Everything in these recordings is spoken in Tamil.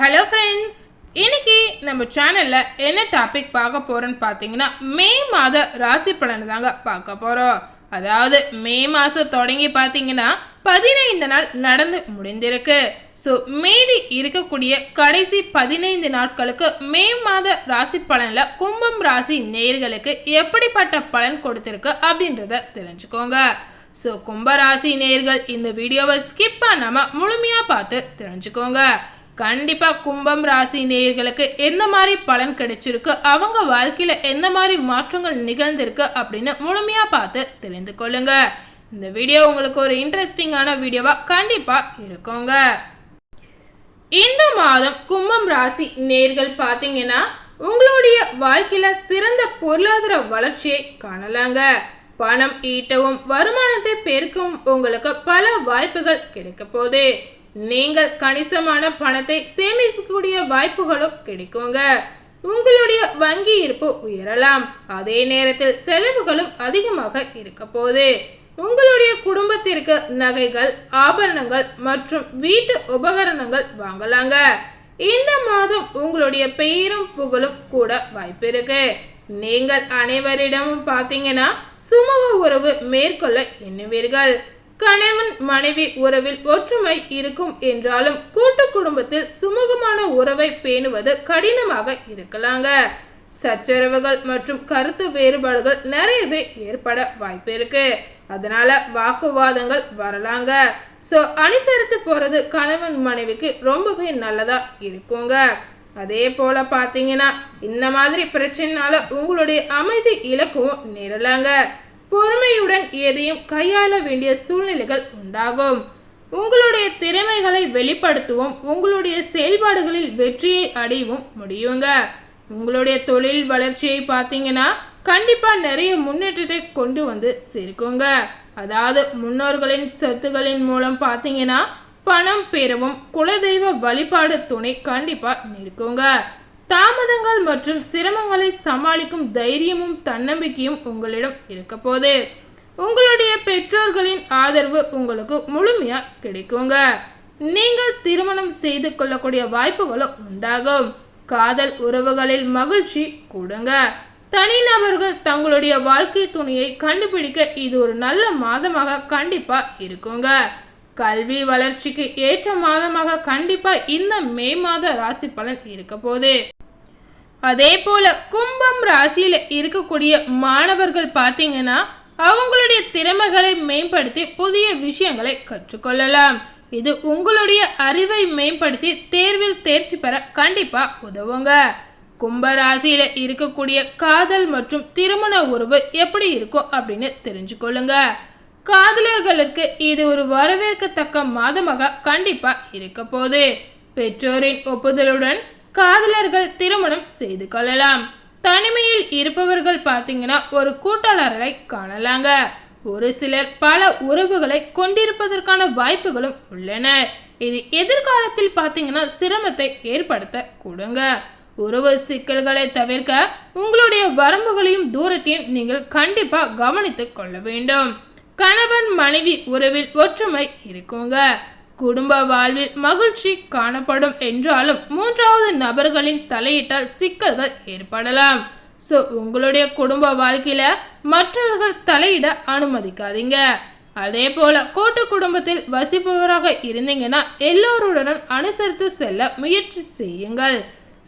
ஹலோ ஃப்ரெண்ட்ஸ் இன்னைக்கு நம்ம சேனலில் என்ன டாபிக் பார்க்க போகிறோன்னு பார்த்தீங்கன்னா மே மாத ராசி பலன் தாங்க பார்க்க போகிறோம் அதாவது மே மாதம் தொடங்கி பார்த்தீங்கன்னா பதினைந்து நாள் நடந்து முடிந்திருக்கு. ஸோ மீதி இருக்கக்கூடிய கடைசி பதினைந்து நாட்களுக்கு மே மாத ராசி பலனில் கும்பம் ராசி நேர்களுக்கு எப்படிப்பட்ட பலன் கொடுத்துருக்கு அப்படின்றத தெரிஞ்சுக்கோங்க. ஸோ கும்பராசி நேர்கள் இந்த வீடியோவை ஸ்கிப் பண்ணாமல் முழுமையாக பார்த்து தெரிஞ்சுக்கோங்க. கண்டிப்பாக கும்பம் ராசி நேயர்களுக்கு எந்த மாதிரி பலன் கிடைச்சிருக்கு? அவங்க வாழ்க்கையில் எந்த மாதிரி மாற்றங்கள் நிகழ்ந்திருக்கு அப்படின்னு முழுமையாக பார்த்து தெரிந்து கொள்ளுங்க. இந்த வீடியோ உங்களுக்கு ஒரு இன்ட்ரெஸ்டிங்கான வீடியோவாக கண்டிப்பாக இருக்குங்க. இந்த மாதம் கும்பம் ராசி நேர்கள் பார்த்தீங்கன்னா உங்களுடைய வாழ்க்கையில் சிறந்த பொருளாதார வளர்ச்சியை காணலாங்க. பணம் ஈட்டவும் வருமானத்தை பெருக்கவும் உங்களுக்கு பல வாய்ப்புகள் கிடைக்க போகுது. நீங்கள் கணிசமான பணத்தை சேமிக்கக்கூடிய வாய்ப்புகளும் கிடைக்குங்க. உங்களுடைய வங்கி இருப்பு உயரலாம். அதே நேரத்தில் செலவுகளும் அதிகமாக இருக்க போது உங்களுடைய குடும்பத்திற்கு நகைகள் ஆபரணங்கள் மற்றும் வீட்டு உபகரணங்கள் வாங்கலாங்க. இந்த மாதம் உங்களுடைய பெயரும் புகழும் கூட வாய்ப்பு இருக்கு. நீங்கள் அனைவரிடமும் பார்த்தீங்கன்னா சுமூக உறவு மேற்கொள்ள எண்ணுவீர்கள். கணவன் மனைவி உறவில் ஒற்றுமை இருக்கும் என்றாலும் கூட்டு குடும்பத்தில் சுமூகமான உறவை பேணுவது கடினமாக இருக்கலாங்க. சச்சரவுகள் மற்றும் கருத்து வேறுபாடுகள் நிறையவே ஏற்பட வாய்ப்பு இருக்கு. அதனால வாக்குவாதங்கள் வரலாங்க. ஸோ அனுசரித்து போறது கணவன் மனைவிக்கு ரொம்பவே நல்லதா இருக்குங்க. அதே போல பார்த்தீங்கன்னா இந்த மாதிரி பிரச்சனைனால உங்களுடைய அமைதி இலக்கும் நேரலாங்க. பொறுமையுடன் எதையும் கையாள வேண்டிய சூழ்நிலைகள் உண்டாகும். உங்களுடைய திறமைகளை வெளிப்படுத்தவும் உங்களுடைய செயல்பாடுகளில் வெற்றியை அடையவும் முடியுங்க. உங்களுடைய தொழில் வளர்ச்சியை பார்த்தீங்கன்னா கண்டிப்பாக நிறைய முன்னேற்றத்தை கொண்டு வந்து சேர்க்குங்க. அதாவது முன்னோர்களின் சொத்துகளின் மூலம் பார்த்தீங்கன்னா பணம் பெறவும் குலதெய்வ வழிபாடு துணை கண்டிப்பாக நிற்குங்க. தாமதங்கள் மற்றும் சிரமங்களை சமாளிக்கும் தைரியமும் தன்னம்பிக்கையும் உங்களிடம் இருக்க போது. உங்களுடைய பெற்றோர்களின் ஆதரவு உங்களுக்கு முழுமையா கிடைக்குங்க. நீங்கள் திருமணம் செய்து கொள்ளக்கூடிய வாய்ப்புகளும் உண்டாகும். காதல் உறவுகளில் மகிழ்ச்சி கூடுங்க. தனிநபர்கள் தங்களுடைய வாழ்க்கை துணையை கண்டுபிடிக்க இது ஒரு நல்ல மாதமாக கண்டிப்பா இருக்குங்க. கல்வி வளர்ச்சிக்கு ஏற்ற மாதமாக கண்டிப்பா இந்த மே மாத ராசி பலன் இருக்க போது. அதே போல கும்பம் ராசியில் இருக்கக்கூடிய மாணவர்கள் பார்த்தீங்கன்னா அவங்களுடைய திறமைகளை மேம்படுத்தி புதிய விஷயங்களை கற்றுக்கொள்ளலாம். இது உங்களுடைய அறிவை மேம்படுத்தி தேர்வில் தேர்ச்சி பெற கண்டிப்பா உதவுங்க. கும்ப ராசியில இருக்கக்கூடிய காதல் மற்றும் திருமண உறவு எப்படி இருக்கும் அப்படின்னு தெரிஞ்சுக்கொள்ளுங்க. காதலர்களுக்கு இது ஒரு வரவேற்கத்தக்க மாதமாக கண்டிப்பா இருக்க போகுது. பெற்றோரின் ஒப்புதலுடன் காதலர்கள் திருமணம் செய்து கொள்ளலாம். தனிமையில் இருப்பவர்கள் பார்த்தீங்கன்னா ஒரு கூட்டாளரை காணலாங்க. ஒரு சிலர் பல உறவுகளை கொண்டிருப்பதற்கான வாய்ப்புகளும் உள்ளன. இது எதிர்காலத்தில் பார்த்தீங்கன்னா சிரமத்தை ஏற்படுத்த கொடுங்க உறவு சிக்கல்களை தவிர்க்க உங்களுடைய வரம்புகளையும் தூரத்தையும் நீங்கள் கண்டிப்பாக கவனித்து கொள்ள வேண்டும். கணவன் மனைவி உறவில் ஒற்றுமை இருக்குங்க. குடும்ப வாழ்வில் மகிழ்ச்சி காணப்படும் என்றாலும் மூன்றாவது நபர்களின் தலையிட்டால் சிக்கல்கள் ஏற்படலாம். ஸோ உங்களுடைய குடும்ப வாழ்க்கையில் மற்றவர்கள் தலையிட அனுமதிக்காதீங்க. அதே போல கூட்டு குடும்பத்தில் வசிப்பவராக இருந்தீங்கன்னா எல்லோருடனும் அனுசரித்து செல்ல முயற்சி செய்யுங்கள்.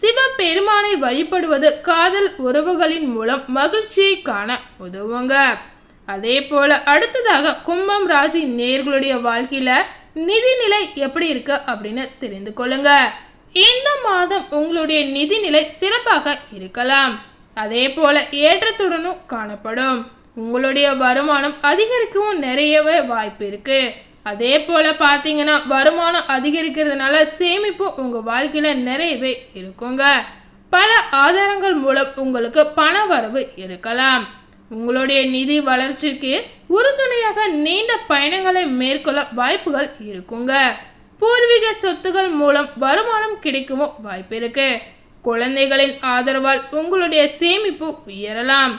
சிவ பெருமானை வழிபடுவது காதல் உறவுகளின் மூலம் மகிழ்ச்சியை காண உதவுங்க. அதே போல அடுத்ததாக கும்பம் ராசி நேர்களுடைய வாழ்க்கையில நிதிநிலை எப்படி இருக்கு அப்படின்னு தெரிந்து கொள்ளுங்க. இந்த மாதம் உங்களுடைய நிதிநிலை சிறப்பாக இருக்கலாம். அதே போல ஏற்றத்துடனும் காணப்படும். உங்களுடைய வருமானம் அதிகரிக்கவும் நிறையவே வாய்ப்பு இருக்கு. அதே போல பார்த்தீங்கன்னா வருமானம் அதிகரிக்கிறதுனால சேமிப்பு உங்கள் வாழ்க்கையில் நிறையவே இருக்குங்க. பல ஆதாரங்கள் மூலம் உங்களுக்கு பண வரவு இருக்கலாம். உங்களுடைய நிதி வளர்ச்சிக்கு உறுதுணையாக நீண்ட பயணங்களை மேற்கொள்ள வாய்ப்புகள் இருக்குங்க. பூர்வீக சொத்துகள் மூலம் வருமானம் கிடைக்கவும் வாய்ப்பு இருக்கு. குழந்தைகளின் ஆதரவால் உங்களுடைய சேமிப்பு உயரலாம்.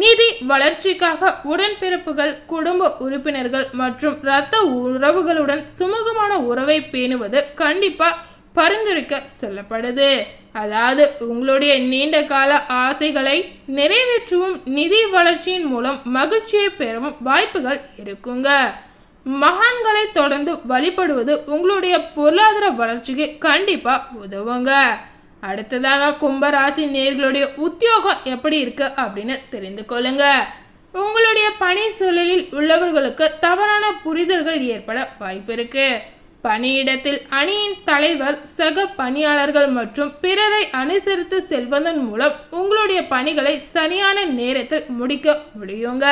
நிதி வளர்ச்சிக்காக உடன்பிறப்புகள் குடும்ப உறுப்பினர்கள் மற்றும் இரத்த உறவுகளுடன் சுமூகமான உறவை பேணுவது கண்டிப்பாக பரிந்துரைக்க சொல்லப்படுது. அதாவது உங்களுடைய நீண்ட கால ஆசைகளை நிறைவேற்றவும் நிதி வளர்ச்சியின் மூலம் மகிழ்ச்சியை பெறவும் வாய்ப்புகள் இருக்குங்க. மகான்களை தொடர்ந்து வழிபடுவது உங்களுடைய பொருளாதார வளர்ச்சிக்கு கண்டிப்பா உதவுங்க. அடுத்ததாக கும்பராசி நேர்களுடைய உத்தியோகம் எப்படி இருக்கு அப்படின்னு தெரிந்து கொள்ளுங்க. உங்களுடைய பணி சூழலில் உள்ளவர்களுக்கு தவறான புரிதல்கள் ஏற்பட வாய்ப்பு இருக்குது பணியிடத்தில் அணியின் தலைவர் சக பணியாளர்கள் மற்றும் பிறரை அனுசரித்து செல்வதன் மூலம் உங்களுடைய பணிகளை சரியான நேரத்தில் முடிக்க முடியுங்க.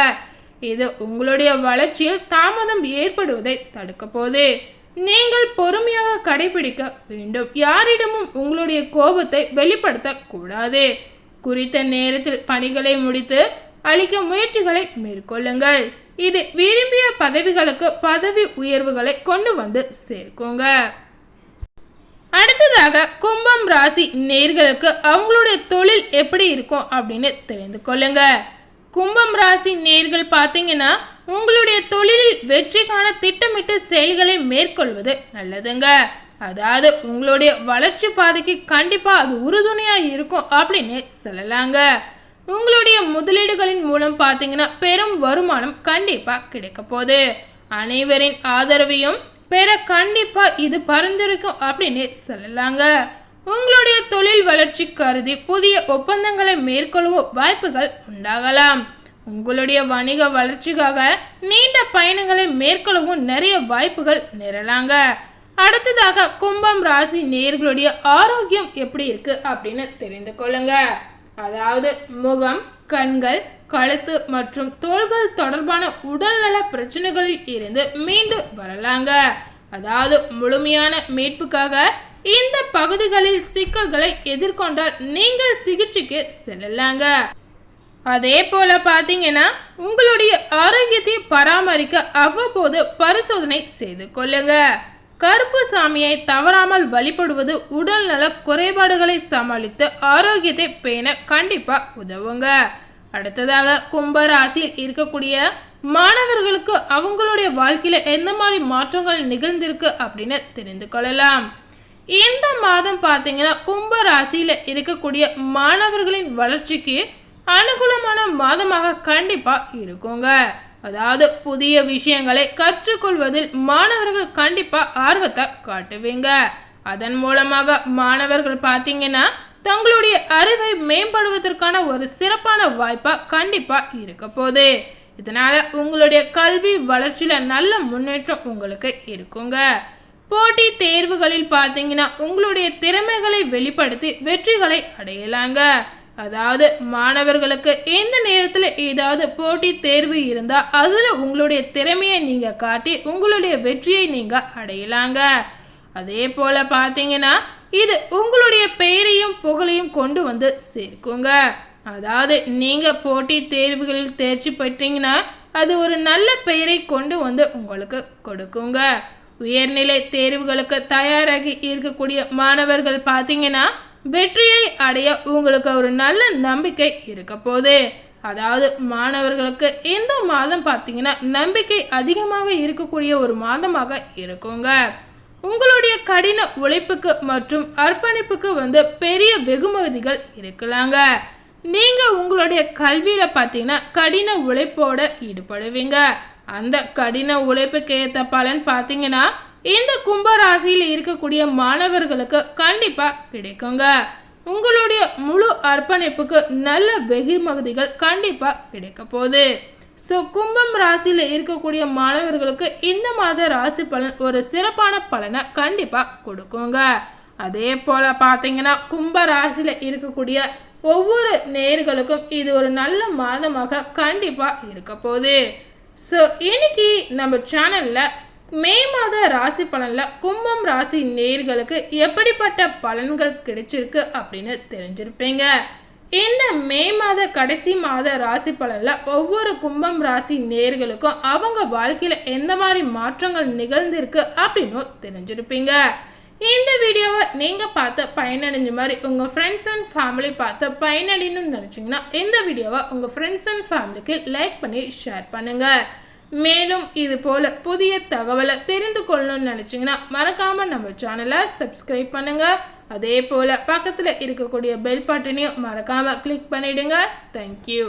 இது உங்களுடைய வளர்ச்சியில் தாமதம் ஏற்படுவதை தடுக்க போது நீங்கள் பொறுமையாக கடைபிடிக்க வேண்டும். யாரிடமும் உங்களுடைய கோபத்தை வெளிப்படுத்த கூடாது. குறித்த நேரத்தில் பணிகளை முடித்து அளிக்க முயற்சிகளை மேற்கொள்ளுங்கள். இது விரும்பிய பதவிகளுக்கு பதவி உயர்வுகளை கொண்டு வந்து சேர்க்குங்க. அடுத்ததாக கும்பம் ராசி நேர்களுக்கு அவங்களுடைய தொழில் எப்படி இருக்கும் அப்படின்னு தெரிந்து கொள்ளுங்க. கும்பம் ராசி நேர்கள் பார்த்தீங்கன்னா உங்களுடைய தொழிலில் வெற்றிக்கான திட்டமிட்டு செயல்களை மேற்கொள்வது நல்லதுங்க. அதாவது உங்களுடைய வளர்ச்சி பாதைக்கு கண்டிப்பாக அது உறுதுணையாக இருக்கும் அப்படின்னு சொல்லலாங்க. உங்களுடைய முதலீடுகளின் மூலம் பார்த்தீங்கன்னா பெரும் வருமானம் கண்டிப்பாக கிடைக்க போகுது. அனைவரின் ஆதரவையும் பெற கண்டிப்பாக இது பரிந்துரைக்கும் அப்படின்னு சொல்லலாங்க. உங்களுடைய தொழில் வளர்ச்சி கருதி புதிய ஒப்பந்தங்களை மேற்கொள்ளவும் வாய்ப்புகள் உண்டாகலாம். உங்களுடைய வணிக வளர்ச்சிக்காக நீண்ட பயணங்களை மேற்கொள்ளவும் நிறைய வாய்ப்புகள் நிரலாங்க. அடுத்ததாக கும்பம் ராசி நேர்களுடைய ஆரோக்கியம் எப்படி இருக்கு அப்படின்னு தெரிந்து கொள்ளுங்க. அதாவது முகம் கண்கள் கழுத்து மற்றும் தோள்கள் தொடர்பான உடல்நல பிரச்சனைகளில் இருந்து மீண்டு வரலாங்க. அதாவது முழுமையான மீட்புக்காக இந்த பகுதிகளில் சிக்கல்களை எதிர்கொண்டால் நீங்கள் சிகிச்சைக்கு செல்லலாங்க. அதே போல பார்த்தீங்கன்னா உங்களுடைய ஆரோக்கியத்தை பராமரிக்க அவ்வப்போது பரிசோதனை செய்து கொள்ளுங்கள் கருப்பு சாமியை தவறாமல் வழிபடுவது உடல்நல குறைபாடுகளை சமாளித்து ஆரோக்கியத்தை பேண கண்டிப்பா உதவுங்க. அடுத்ததாக கும்பராசியில் இருக்கக்கூடிய மாணவர்களுக்கு அவங்களுடைய வாழ்க்கையில எந்த மாதிரி மாற்றங்கள் நிகழ்ந்திருக்கு அப்படின்னு தெரிந்து கொள்ளலாம். இந்த மாதம் பார்த்தீங்கன்னா கும்ப ராசியில இருக்கக்கூடிய மாணவர்களின் வளர்ச்சிக்கு அனுகூலமான மாதமாக கண்டிப்பா இருக்குங்க. அதாவது புதிய விஷயங்களை கற்றுக்கொள்வதில் மாணவர்கள் கண்டிப்பாக ஆர்வத்தை காட்டுவீங்க. அதன் மூலமாக மாணவர்கள் பார்த்தீங்கன்னா தங்களுடைய அறிவை மேம்படுவதற்கான ஒரு சிறப்பான வாய்ப்பாக கண்டிப்பாக இருக்க போகுது. இதனால் உங்களுடைய கல்வி வளர்ச்சியில் நல்ல முன்னேற்றம் உங்களுக்கு இருக்குங்க. போட்டி தேர்வுகளில் பார்த்தீங்கன்னா உங்களுடைய திறமைகளை வெளிப்படுத்தி வெற்றிகளை அடையலாங்க. அதாவது மாணவர்களுக்கு எந்த நேரத்தில் ஏதாவது போட்டி தேர்வு இருந்தால் அதில் உங்களுடைய திறமையை நீங்கள் காட்டி உங்களுடைய வெற்றியை நீங்கள் அடையலாங்க. அதே போல் பார்த்தீங்கன்னா இது உங்களுடைய பெயரையும் புகழையும் கொண்டு வந்து சேர்க்குங்க. அதாவது நீங்கள் போட்டி தேர்வுகளில் தேர்ச்சி பெற்றீங்கன்னா அது ஒரு நல்ல பெயரை கொண்டு வந்து உங்களுக்கு கொடுக்குங்க. உயர்நிலை தேர்வுகளுக்கு தயாராகி இருக்கக்கூடிய மாணவர்கள் பார்த்தீங்கன்னா வெற்றியை அடைய உங்களுக்கு ஒரு நல்ல நம்பிக்கை இருக்க போகுது. அதாவது மாணவர்களுக்கு இந்த மாதம் பார்த்தீங்கன்னா நம்பிக்கை அதிகமாக இருக்கக்கூடிய ஒரு மாதமாக இருக்குங்க. உங்களுடைய கடின உழைப்புக்கு மற்றும் அர்ப்பணிப்புக்கு வந்து பெரிய வெகுமதிகள் இருக்கலாங்க. நீங்க உங்களுடைய கல்வியில பார்த்தீங்கன்னா கடின உழைப்போட ஈடுபடுவீங்க. அந்த கடின உழைப்புக்கு ஏற்ற பலன் பார்த்தீங்கன்னா இந்த கும்பராசியில் இருக்கக்கூடிய மாணவர்களுக்கு கண்டிப்பாக கிடைக்குங்க. உங்களுடைய முழு அர்ப்பணிப்புக்கு நல்ல வெகுமதிகள் கண்டிப்பாக கிடைக்க போகுது. ஸோ கும்பம் ராசியில் இருக்கக்கூடிய மாணவர்களுக்கு இந்த மாத ராசி பலன் ஒரு சிறப்பான பலனை கண்டிப்பாக கொடுக்குங்க. அதே போல் பார்த்தீங்கன்னா கும்ப ராசியில் இருக்கக்கூடிய ஒவ்வொரு நேர்களுக்கும் இது ஒரு நல்ல மாதமாக கண்டிப்பாக இருக்க போகுது. ஸோ இன்னைக்கு நம்ம சேனலில் மே மாத ராசி பலனில் கும்பம் ராசி நேர்களுக்கு எப்படிப்பட்ட பலன்கள் கிடைச்சிருக்கு அப்படின்னு தெரிஞ்சிருப்பீங்க. இந்த மே மாத கடைசி மாத ராசி பலனில் ஒவ்வொரு கும்பம் ராசி நேர்களுக்கும் அவங்க வாழ்க்கையில் எந்த மாதிரி மாற்றங்கள் நிகழ்ந்திருக்கு அப்படின்னு தெரிஞ்சிருப்பீங்க. இந்த வீடியோவை நீங்கள் பார்த்து பயனடைஞ்ச மாதிரி உங்கள் ஃப்ரெண்ட்ஸ் அண்ட் ஃபேமிலி பார்த்து பயனடையணும்னு நினச்சிங்கன்னா இந்த வீடியோவை உங்கள் ஃப்ரெண்ட்ஸ் அண்ட் ஃபேமிலிக்கு லைக் பண்ணி ஷேர் பண்ணுங்கள் மேலும் இது போல் புதிய தகவலை தெரிந்து கொள்ளணும்னு நினச்சிங்கன்னா மறக்காமல் நம்ம சேனலை சப்ஸ்கிரைப் பண்ணுங்கள் அதே போல் பக்கத்தில் இருக்கக்கூடிய பெல் பட்டனையும் மறக்காமல் கிளிக் பண்ணிவிடுங்க தேங்க்யூ